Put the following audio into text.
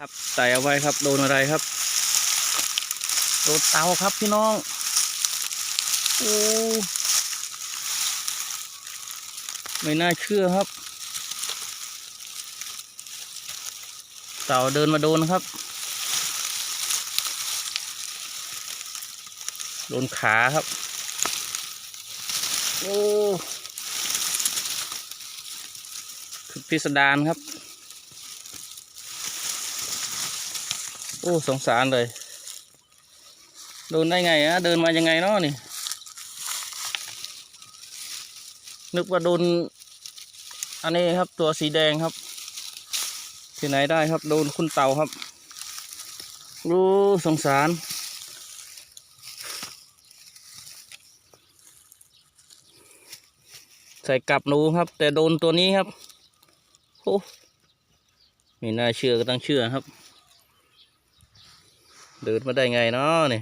ครับใส่เอาไว้ครับโดนอะไรครับโดนเตาครับพี่น้องโอ้ไม่น่าเชื่อครับ เต่าเดินมาโดนครับ โดนขาครับ โอ้คือพิสดารครับ อ้สงสารเลยโดนได้ไงอะเดินมายังไงเนาะนี่ นึกว่าโดน อันนี้ครับตัวสีแดงครับ ที่ไหนได้ครับ โดนคุณเต่าครับรู้สงสาร ใส่กลับหนูครับ แต่โดนตัวนี้ครับโอ้ไม่น่าเชื่อก็ต้องเชื่อครับ เดินมาได้ไงเนาะนี่